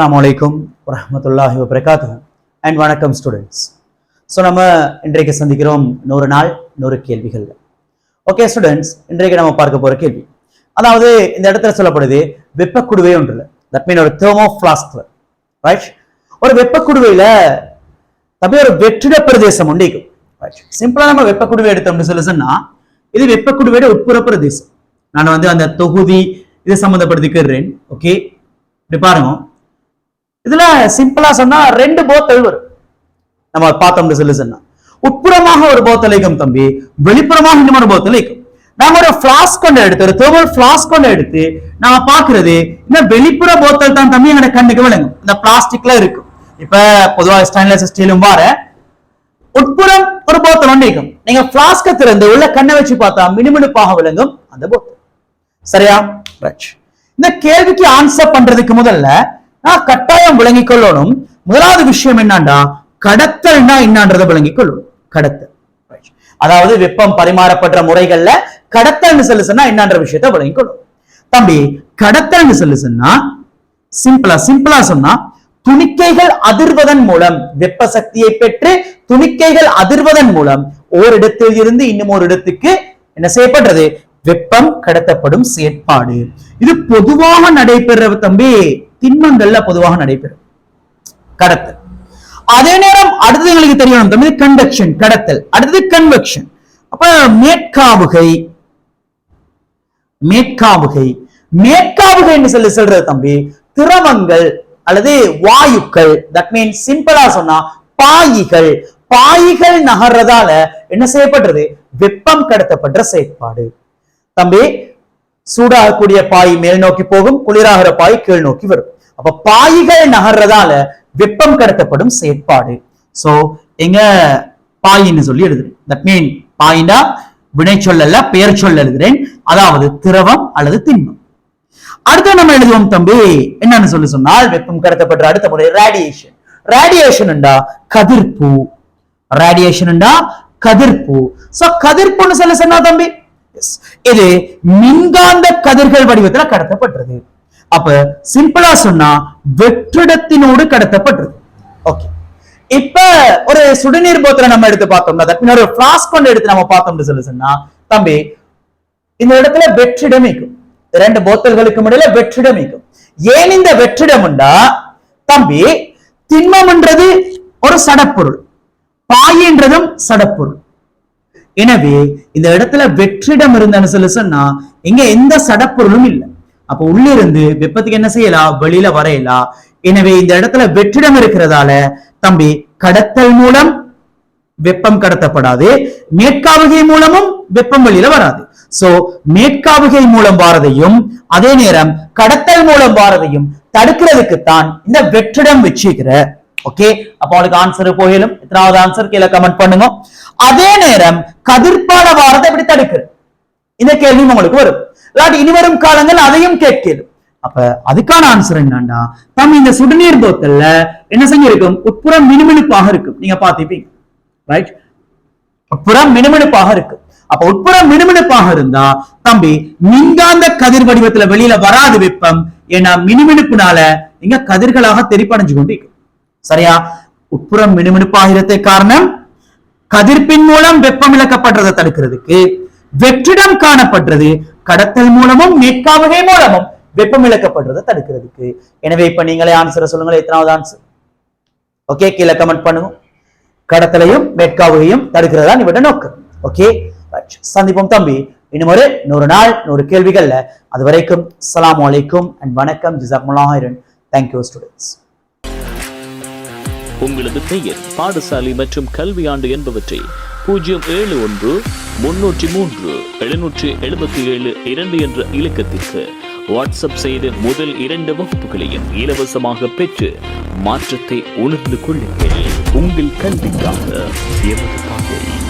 அஸ்லாம் வலைக்கும் வரமத்துல்லாஹி வபரகாத்து அண்ட் வணக்கம் ஸ்டூடெண்ட்ஸ் ஸோ நம்ம இன்றைக்கு சந்திக்கிறோம் நூறு நாள் நூறு கேள்விகள். ஓகே ஸ்டூடெண்ட்ஸ் இன்றைக்கு நம்ம பார்க்க போகிற கேள்வி. அதாவது இந்த இடத்துல சொல்லப்படுது வெப்பக்குடுவே ஒன்று இல்லை தட் மீன் ஒரு தெர்மோ ஃபிளாஸ்க் ரைட் ஒரு வெப்பக்குடுவையில் தப்பி ஒரு வெற்றிட பிரதேசம் உண்டு சிம்பிளாக நம்ம வெப்பக்குடுவை எடுத்தோம்னு சொல்லி சொன்னால் இது வெப்பக்குடுவையோட உட்புற பிரதேசம். நான் வந்து அந்த தொகுதி இதை சம்மந்தப்படுத்திக்கிறேன் ஓகே இப்படி பாருங்க. இதுல சிம்பிளா சொன்னா ரெண்டு போத்தல் வரும் நம்ம பார்த்தோம்னு சொல்லி சொன்னா. உட்புறமாக ஒரு போத்தலைக்கும் தம்பி வெளிப்புறமாக இன்னும் ஒரு போத்தல் நாம ஒரு பிளாஸ்க் கொண்டு எடுத்து ஒரு தேர்மல் பிளாஸ்க் கொண்டு எடுத்து நாம பாக்குறது இந்த வெளிப்புற போத்தல் தான் தம்பி எங்க கண்ணுக்கு விளங்கும். இந்த பிளாஸ்டிக்ல இருக்கும். இப்ப பொதுவா ஸ்டெயின்லெஸ் ஸ்டீலும் வார உட்புறம் ஒரு போத்தல் ஒன்று இருக்கும் நீங்க பிளாஸ்க திறந்து உள்ள கண்ணை வச்சு பார்த்தா மினுமினுப்பாக விளங்கும் அந்த போத்தல் சரியா? இந்த கேள்விக்கு ஆன்சர் பண்றதுக்கு முதல்ல நான் கட்டாயம் விளங்கிக் கொள்ளணும் முதலாவது விஷயம் என்னண்டா கடத்தல்னா என்னன்றதை விளங்கிக் கொள்ளணும் கடத்தல். அதாவது வெப்பம் பரிமாறப்படுற முறைகள்ல கடத்தல்னு சொல்லி சொன்னா என்னன்ற விஷயத்தை விளங்கிக் கொள்ளணும் தம்பி கடத்தல்னு சொல்லி சொன்னா சிம்பிளா சிம்பிளா சொன்னா துணிக்கைகள் அதிர்வதன் மூலம் வெப்ப சக்தியை பெற்று துணிக்கைகள் அதிர்வதன் மூலம் ஓரிடத்தில் இருந்து இன்னும் ஒரு இடத்துக்கு என்ன செய்யப்படுறது? வெப்பம் கடத்தப்படும் செயற்பாடு. இது பொதுவாக நடைபெற தம்பி. திண்மங்கள்ல பொதுவாக நடைபெறும். கடத்தல். அதே நேரம் அடுத்தது எங்களுக்கு தெரியணும். தம்பி கண்டக்ஷன் கடத்தல். அடுத்தது கன்வெக்ஷன் அப்ப மேற்காவுகை. மேற்காவுகை. மேற்காவுகைன்னு சொல்லி சொல்றது தம்பி திரவங்கள் அல்லது வாயுக்கள். தட் மீன் சிம்பிளா சொன்னா பாயிகள். பாயிகள் நகர்றதால என்ன செய்யப்படுறது? வெப்பம் கடத்தப்படுற செயற்பாடு. தம்பி சூடாகக்கூடிய பாய் மேல் நோக்கி போகும் குளிராகிற பாய் கீழ் நோக்கி வரும். அப்ப பாய்கள் நகர்றதால வெப்பம் கடத்தப்படும் செயற்பாடு. சோ எங்க பாயின்னு சொல்லி எழுதுறேன். தட் மீன் பாயினா வினை சொல்லல பெயர் சொல்ல எழுதுறேன். அதாவது திரவம் அல்லது திண்மம். அடுத்து நம்ம எழுதுவோம் தம்பி என்னன்னு சொல்லி சொன்னால் வெப்பம் கடத்தப்படுற அடுத்த முறை ரேடியேஷன் ரேடியேஷன் கதிர்ப்பு. ரேடியேஷன் கதிர்ப்பு. சோ கதிர்ப்புன்னு சொல்ல சொன்னா தம்பி இது மின்காந்த கதிர்கள் வடிவத்துல கடத்தப்பட்டது. அப்ப சிம்பிளா சொன்னா வெற்றிடத்தினோடு கடத்தப்பட்டது. ஓகே இப்ப ஒரு சுடுநீர் போத்தல நம்ம எடுத்து பார்த்தோம்னா that ஒரு பிளாஸ்க் கொண்டு எடுத்து நம்ம பார்த்தோம்னு சொல்லி சொன்னா தம்பி இந்த இடத்துல வெற்றிடம் இருக்கும் ரெண்டு போத்தல்களுக்கு இடையில வெற்றிடம் இருக்கும் ஏன் இந்த வெற்றிடம் உண்டா? தம்பி திண்மம்ன்றது ஒரு சடப்பொருள். பாயின்றதும் சடப்பொருள். எனவே இந்த இடத்துல வெற்றிடம் இருந்தன்னு சொல்லி சொன்னா இங்க எந்த சடப்பொருளும் இல்லை. அப்ப உள்ளிருந்து வெப்பத்துக்கு என்ன செய்யலாம் வெளியில வரையலாம் எனவே இந்த இடத்துல வெற்றிடம் இருக்கிறதால தம்பி கடத்தல் மூலம் வெப்பம் கடத்தப்படாது. மேற்காவுகை மூலமும் வெப்பம் வெளியில வராது. சோ மேற்காவுகை மூலம் வாரதையும் அதே நேரம் கடத்தல் மூலம் வாரதையும் தடுக்கிறதுக்கு தான் இந்த வெற்றிடம் வச்சுக்கிற ஓகே அப்ப அவளுக்கு ஆன்சர் போயிலும் எத்தனாவது ஆன்சர் கீழே கமெண்ட் பண்ணுங்க. அதே நேரம் கதிர்பால வாரத்தை எப்படி தடுக்கிறது இந்த கேள்வியும் உங்களுக்கு வரும். இல்லாட்டி வரும் காலங்கள் அதையும் கேட்கிறது அப்ப அதுக்கான ஆன்சர் என்னன்னா நம்ம இந்த சுடுநீர் போத்தல்ல என்ன செஞ்சிருக்கும்? உட்புறம் மினுமினுப்பாக இருக்கும். நீங்க பாத்திப்பீங்க ரைட் உட்புறம் மினுமினுப்பாக இருக்கு. அப்ப உட்புறம் மினுமினுப்பாக இருந்தா தம்பி மின்காந்த கதிர் வடிவத்துல வெளியில வராது வெப்பம் ஏன்னா மினுமினுப்புனால இங்க கதிர்களாக தெரிப்படைஞ்சு கொண்டு சரியா? உட்புறம் மினுமினுப்பாகிறதே காரணம் கதிர்ப்பின் மூலம் வெப்பம் இழக்கப்படுறதை தடுக்கிறதுக்கு வெற்றிடம் காணப்படுறது கடத்தல் மூலமும் மேற்காவகை மூலமும் வெப்பம் இழக்கப்படுறதை தடுக்கிறதுக்கு. எனவே இப்ப நீங்களே ஆன்சர் சொல்லுங்களேன் எத்தனாவது ஆன்சர் ஓகே கீழே கமெண்ட் பண்ணுவோம் கடத்தலையும் மேற்காவுகையும் தடுக்கிறதா இவட நோக்கம். ஓகே சந்திப்போம் தம்பி. இன்னும் ஒரு நூறு நாள் நூறு கேள்விகள்ல. அது வரைக்கும் அலாம் அலைக்கும் அண்ட் வணக்கம். ஜிசாக்முல்லாஹிரன் தேங்க்யூ ஸ்டூடெண்ட்ஸ் உங்களது பெயர் பாடசாலை மற்றும் கல்வி ஆண்டு என்பவற்றை பூஜ்ஜியம் ஏழு ஒன்று முன்னூற்றி மூன்று எழுநூற்றி எழுபத்தி ஏழு இரண்டு என்ற இலக்கத்திற்கு வாட்ஸ்அப் செய்து முதல் இரண்டு வகுப்புகளையும் இலவசமாக பெற்று மாற்றத்தை உணர்ந்து கொள்ளுங்கள். உங்கள் கல்விக்காக எமது பாதை.